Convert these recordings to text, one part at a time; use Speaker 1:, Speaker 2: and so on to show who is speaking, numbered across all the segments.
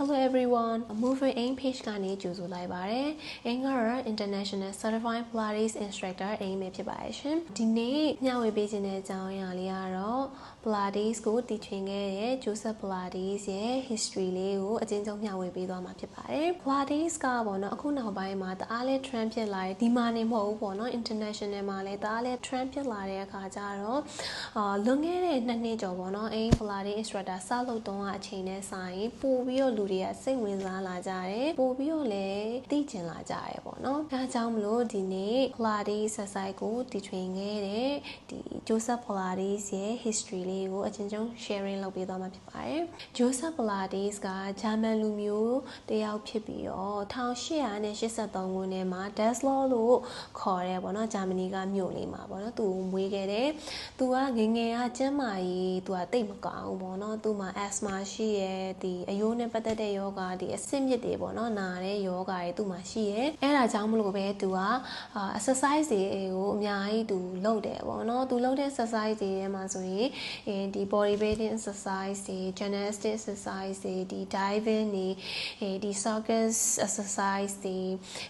Speaker 1: Hello everyone Moving Aim page ကနေကြိုဆိုလိုက်ပါတယ်။ Aim ကတော့ International Certified Pilates Instructor Aim ပဲဖြစ်ပါတယ်ရှင်။ဒီနေ့မျှဝေပေးခြင်းတဲ့အကြောင်းအရာလေးကတော့ Pilates ကိုတည်ထွင်ခဲ့တဲ့ Joseph Pilates ရဲ့ history လေးကိုအကျဉ်းချုပ်မျှဝေပေးသွားမှာဖြစ်ပါတယ်။ Pilates ကပေါ့နော်အခုနောက်ပိုင်းမှာတအားလဲ trend ဖြစ်လာတယ်ဒီမှာနေမဟုတ်ဘူးပေါ့နော် international မှာလည်းတအားလဲ trend ဖြစ်လာတဲ့အခါကျတော့အာလွန်ခဲ့တဲ့နှစ်နှစ်ကျော်ပေါ့နော် Aim Pilates instructor စလုပ်တုန်းကအချိန်နဲ့ဆိုင်ပို့ပြီးတော့လူတွေကစိတ်ဝင်စားလာကြတယ်ပို့ပြီးတော့လည်းသိကျင်လာကြတယ်ပေါ့နော်ဒါကြောင့်မလို့ဒီနေ့ Pilates exercise ကိုတည်ထွင်ခဲ့တဲ့ဒီ Joseph Pilates ရဲ့ history လေးကိုအချင်းချင်း sharing လုပ်ပေးသွားမှာဖြစ်ပါတယ်။ Joseph Pilates ကဂျာမန်လူမျိုးတယောက်ဖြစ်ပြီးတော့1883ခုနှစ်မှာ Dessler လို့ခေါ်တယ်ပေါ့နော်ဂျာမနီကမြို့လေးမှာပေါ့နော်သူမွေးခဲ့တယ်။သူကငငယ်ကကျန်းမာရေးသူကတိတ်မကောင်းဘူးပေါ့နော်။သူမှာ asthma ရှိရဲဒီအယိုးနဲ့ပတ်သက်တဲ့ယောဂဒီအဆင့်မြစ်တွေပေါ့နော်နာတဲ့ယောဂတွေသူ့မှာရှိရဲ။အဲဒါကြောင့်မလို့ပဲသူက exercise တွေကိုအများကြီးသူလုပ်တယ်ပေါ့နော်။သူလုပ်တဲ့ exercise တွေထဲမှာဆိုရင်ဒီ body building exercise တွေ gymnastic exercise တွေဒီ diving တွေဒီ circus exercise တွေ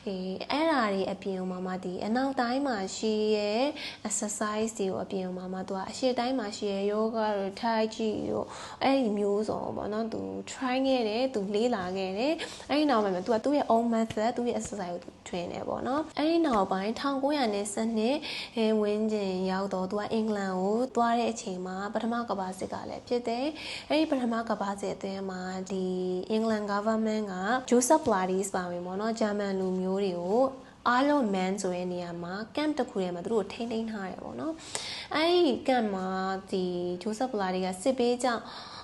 Speaker 1: အဲအဲ့ဒါတွေအပြင်မှာမှဒီအနောက်တိုင်းမှာရှိရဲ့ exercise တွေကိုအပြင်မှာမှသူကအရှေ့တိုင်းမှာရှိရဲ့ yoga တို့ tai chi တို့အဲ့ဒီမျိုးစုံပေါ့နော်သူ try ခဲ့တယ်သူလေ့လာခဲ့တယ်အဲ့ဒီနောက်မှာသူကသူ့ရဲ့ own method သူ့ရဲ့ exercise ကိုထွင်တယ်ပေါ့နော်အဲ့ဒီနောက်ပိုင်း1910အဲဝင်းကျင်ရောက်တော့သူကအင်္ဂလန်ကိုသွားတဲ့အချိန်မှာပထမကမ္ဘာစစ်ကလည်းဖြစ်တယ်အဲ့ဒီပထမကမ္ဘာစစ်အတွင်းမှာဒီအင်္ဂလန် government က Joseph Pilates ပါဝင်ပေါ့နော်ဂျာမန်လူမျိုးတွေကိုအားလုံး man ဆိုတဲ့နေရာမှာ camp တစ်ခုထဲမှာသူတို့ထိန်းသိမ်းထားတယ်ပေါ့နော်အဲ့ဒီ camp မှာဒီ Joseph Pilates ကစစ်ပေးကြောင့်အာ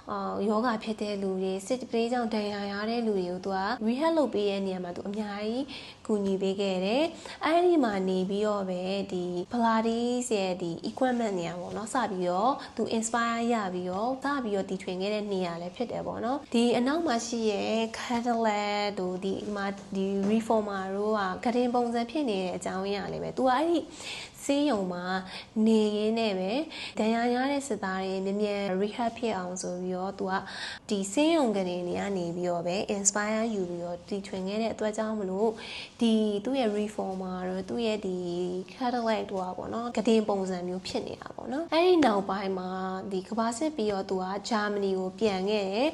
Speaker 1: ယောဂဖြစ်တဲ့လူတွေစစ်ပလေးကြောင့်ဒဏ်ရာရတဲ့လူတွေကိုသူက rehab လုပ်ပေးတဲ့နေရာမှာသူအများကြီး ကူညီပေးခဲ့တယ်။အဲဒီမှာနေပြီးတော့ပဲဒီ Pilates ရဲ့ဒီ equipment နေရာပေါ့နော်စပြီးတော့သူ inspire ရပြီးတော့စပြီးတော့တည်ထွင်ခဲ့တဲ့နေရာလည်းဖြစ်တယ်ပေါ့နော်။ဒီအနောက်မှာရှိရဲ့ Cadillac တို့ဒီမှာဒီ reformer တို့ကဂရင်ပုံစံဖြစ်နေတဲ့အကြောင်းရင်းအရလည်းပဲသူကအဲ့ဒီဆေးရုံမှာနေရင်းနဲ့ပဲဒဏ်ရာရတဲ့စစ်သားတွေမြ мян rehab ဖြစ်အောင်ဆိုပြီးတော့သူကဒီဆေးရုံကနေနေကနေပြီးတော့ပဲ inspire ယူပြီးတော့တီထွင်ခဲ့တဲ့အတွက်ကြောင့်မလို့ ဒီသူ့ရဲ့ reformer တော့သူ့ရဲ့ဒီ Cadillac တို့อ่ะပေါ့နော်ဂဒင်ပုံစံမျိုးဖြစ်နေတာပေါ့နော်အဲ့ဒီနောက်ပိုင်းမှာဒီကဘာစစ်ပြီးတော့သူကဂျာမနီကိုပြန်ခဲ့တယ်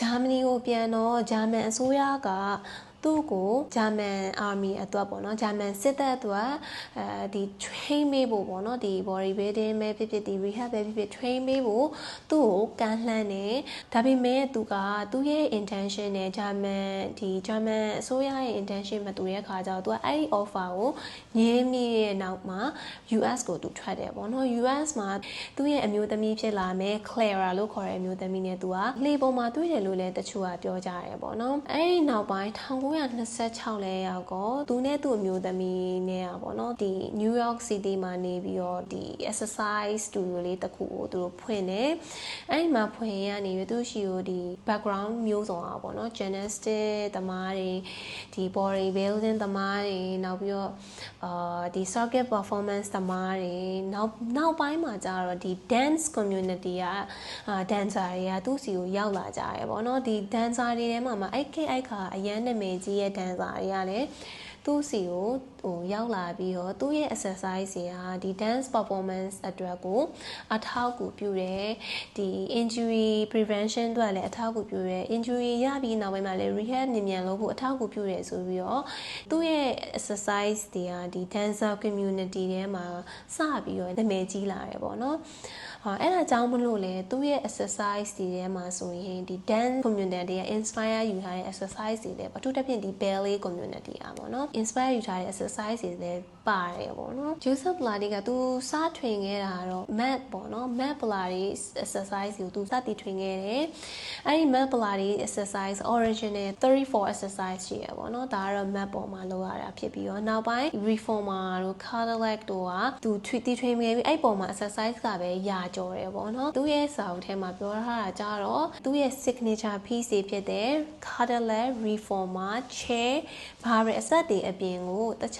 Speaker 1: ဂျာမနီကိုပြန်တော့ဂျာမန်အစိုးရက သူ့ကိုဂျာမန်အာမီအတွက်ပေါ့နော်ဂျာမန်စစ်တပ်အတွက်အဲဒီ train ပေးဖို့ပေါ့နော်ဒီ body building ပဲဖြစ်ဖြစ်ဒီ rehab ပဲဖြစ်ဖြစ် train ပေးဖို့သူ့ကိုကမ်းလှမ်းတယ်ဒါပေမဲ့သူကသူ့ရဲ့ intention နဲ့ဂျာမန်ဒီဂျာမန်အစိုးရရဲ့ intention မတူတဲ့အခါကျတော့သူကအဲ့ဒီ offer ကိုငြင်းမိရဲ့နောက်မှာ US ကိုသူထွက်တယ်ပေါ့နော် US မှာသူ့ရဲ့အမျိုးသမီးဖြစ်လာမယ် Clara လို့ခေါ်တဲ့အမျိုးသမီးနဲ့သူကလေပုံမှာတွေ့တယ်လို့လည်းတချို့ကပြောကြတယ်ပေါ့နော်အဲ့ဒီနောက်ပိုင်း1926လဲရောက်တော့သူနဲ့သူ့အမျိုးသမီးနဲ့อ่ะပေါ့နော်ဒီ New York City မှာနေပြီးတော့ဒီ exercise studio လေးတစ်ခုကိုသူတို့ဖွင့်တယ်အဲ့ဒီမှာဖွင့်ရနေပြီးသူရှိကိုဒီ background မျိုးစုံอ่ะပေါ့နော် gymnastic သမားတွေဒီ body building သမားတွေနောက်ပြီးတော့အာဒီ circuit performance သမားတွေနောက်နောက်ပိုင်းမှာကျတော့ဒီ dance community ကအာ dancer တွေကသူ့စီကိုရောက်လာကြတယ်ပေါ့နော်ဒီ dancer တွေထဲမှာမှအဲ့ကိအဲ့ခါအရန်နာမည် ကြီးရဲ့ dancer တွေကလည်းသူ့စီကို ဟိုရောက်လာပြီးတော့သူ့ရဲ့ exercise တွေကဒီ dance performance အတွက်ကိုအထောက်အကူပြုတယ်ဒီ injury prevention အတွက်လည်းအထောက်အကူပြုတယ် injury ရပြီးနောက်ပိုင်းမှာလည်း rehab မြန်မြန်လုပ်ဖို့အထောက်အကူပြုတယ်ဆိုပြီးတော့သူ့ရဲ့ exercise တွေကဒီ dancer community ထဲမှာစပြီးတော့နာမည်ကြီးလာတယ်ပေါ့နော်ဟာအဲ့ဒါကြောင့်မလို့လေသူ့ရဲ့ exercise တွေထဲမှာဆိုရင်ဒီ dance community က inspire ယူထားတဲ့ exercise တွေလည်းအထူးသဖြင့်ဒီ ballet community อ่ะပေါ့နော် inspire ယူထားတဲ့ exercise တွေလည်းပါတယ်ပေါ့နော် Joseph Pilates ကသူစထွင်ခဲ့တာတော့ mat ပေါ့နော် mat Pilates exercise ကိုသူစတည်ထွင်ခဲ့တယ်အဲ့ဒီ mat Pilates exercise original 34 exercise ရှိရပေါ့နော်ဒါကတော့ mat ပေါ်မှာလုပ်ရတာဖြစ်ပြီးတော့နောက်ပိုင်း reformer တို့ Cadillac တို့ကသူထွေတည်ထွင်ခဲ့ပြီးအဲ့ပေါ်မှာ exercise ကပဲယာကြော်တယ်ပေါ့နော်သူရဲ့စာအုပ်ထဲမှာပြောထားတာကြတော့သူရဲ့ signature piece တွေဖြစ်တဲ့ Cadillac reformer chair bar အစက်တွေတွေအပြင်ကိုတခြား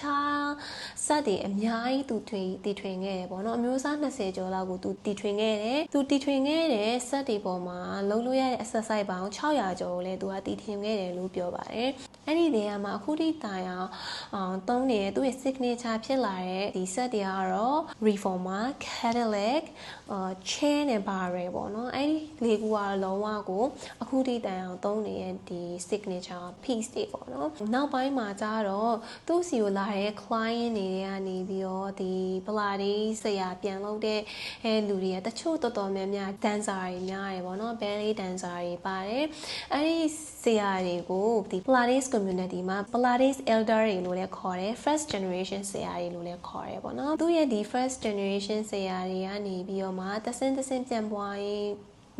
Speaker 1: set တွေအများကြီးသူထွင်တီထွင်ခဲ့တယ်ပေါ့နော်အမျိုးအစား20ကျော်လောက်ကိုသူတီထွင်ခဲ့တယ်သူတီထွင်ခဲ့တဲ့ set တွေပေါ်မှာလုံးလို့ရတဲ့ exercise ပေါင်း600ကျော်ကိုလည်းသူကတီထွင်ခဲ့တယ်လို့ပြောပါတယ်အဲ့ဒီနေရာမှာအခုထိတိုင်အောင်အောင်သုံးနေတဲ့သူ့ရဲ့ signature ဖြစ်လာတဲ့ဒီ set တွေကတော့ reformer cadillac အာ chair နဲ့ bar ပဲပေါ့နော်အဲ့ဒီလေးခုကတော့လုံးဝကိုအခုထိတိုင်အောင်သုံးနေတဲ့ဒီ signature piece တွေပေါ့နော်နောက်ပိုင်းမှာကျတော့သူ့စီကိုလာတဲ့ client တွေကနေပြီးတော့ဒီ Pilates ဆရာပြန်လုပ်တဲ့အဲလူတွေကတချို့တော်တော်များများ dancer တွေများတယ်ပေါ့နော် ballet dancer တွေပါတယ်အဲ့ဒီဆရာတွေကိုဒီ Pilates community မှာ Pilates elder တွေလို့လည်းခေါ်တယ် first generation ဆရာတွေလို့လည်းခေါ်တယ်ပေါ့နော်သူရဲ့ဒီ first generation ဆရာတွေကနေပြီးတော့မှတဆင့်တဆင့်ပြန်ပွားရေး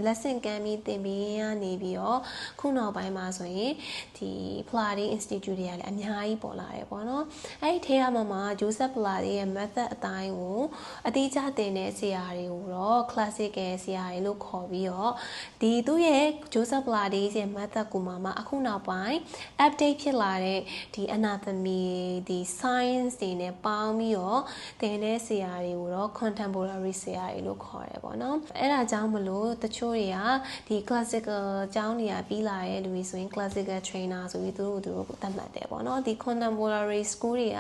Speaker 1: lesson ကမ်းပြီးသင်ပေးရနေပြီးတော့ခုနောက်ပိုင်းမှာဆိုရင်ဒီ Pilates Institute တွေကလည်းအများကြီးပေါ်လာတယ်ပေါ့နော်အဲ့ဒီထဲမှာမှာ Joseph Pilates ရဲ့ method အတိုင်းကိုအတိအကျသင်တဲ့ဆရာတွေကိုတော့ classical ဆရာတွေလို့ခေါ်ပြီးတော့ဒီသူ့ရဲ့ Joseph Pilates ရဲ့ method ကိုမှမှအခုနောက်ပိုင်း update ဖြစ်လာတဲ့ဒီ anatomy ဒီ science တွေနဲ့ပေါင်းပြီးတော့သင်တဲ့ဆရာတွေကိုတော့ contemporary ဆရာတွေလို့ခေါ်တယ်ပေါ့နော်အဲ့ဒါကြောင့်မလို့တချို့တွေကဒီ classical အကြောင်းတွေကပြီးလာတဲ့လူတွေဆိုရင် classical trainer ဆိုပြီးသူတို့သူတို့ကိုသတ်မှတ်တယ်ပေါ့နော်ဒီ contemporary school တွေက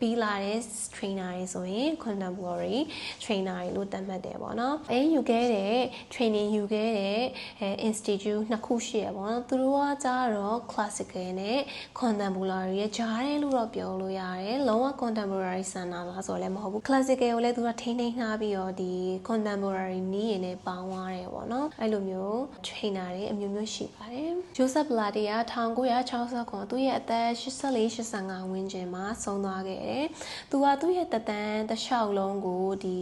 Speaker 1: ပြီးလာတဲ့ trainer တွေဆိုရင် contemporary trainer တွေလို့သတ်မှတ်တယ်ပေါ့နော်အဲယူခဲ့တဲ့ training ယူခဲ့တဲ့အဲ institute နှစ်ခုရှိရပေါ့နော်သူတို့ကကြတော့ classical နဲ့ contemporary ရဲ့ဂျားတယ်လို့တော့ပြောလို့ရတယ်လုံးဝ contemporary ဆန်တာလားဆိုတော့လည်းမဟုတ်ဘူး classical ကိုလည်းသူကထိန်းထိန်းထားပြီးတော့ဒီ contemporary နီးရည်နဲ့ပေါင်းသွားတယ်ပေါ့နော်အဲ့လိုမျိုး trainer တွေအမျိုးမျိုးရှိပါတယ် Joseph Pilates က1969သူ့ရဲ့အသက်84 85ဝန်းကျင်မှာဆုံးသွားခဲ့တယ်သူကသူ့ရဲ့တက်တန်းတစ်လျှောက်လုံးကိုဒီ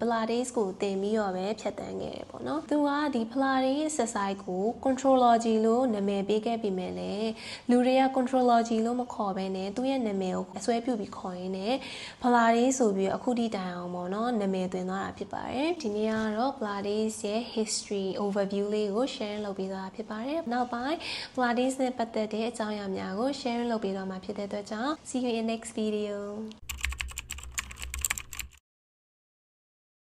Speaker 1: Pilates ကိုသင်ပြီးတော့ပဲဖြတ်တန်းခဲ့တယ်ပေါ့နော်သူကဒီ Pilates exercise ကို contrology လို့နာမည်ပေးခဲ့ပြီးမြဲလေလူတွေက contrology လို့မခေါ်ဘဲနဲ့သူ့ရဲ့နာမည်ကိုအစွဲပြုပြီးခေါ်ရင်းနဲ့ Pilates ဆိုပြီးအခုထိတိုင်အောင်ပေါ့နော်နာမည်သွင်းသွားတာဖြစ်ပါတယ်ဒီနေ့ကတော့ Pilates ရဲ့ history overview လေးကို share လုပ်ပေးသွားတာဖြစ်ပါတယ်နောက်ပိုင်း Pilates နဲ့ပတ်သက်တဲ့အကြောင်းအရာများကို share လုပ်ပေးသွားမှာဖြစ်တဲ့အတွက်ကြောင့် see you in next video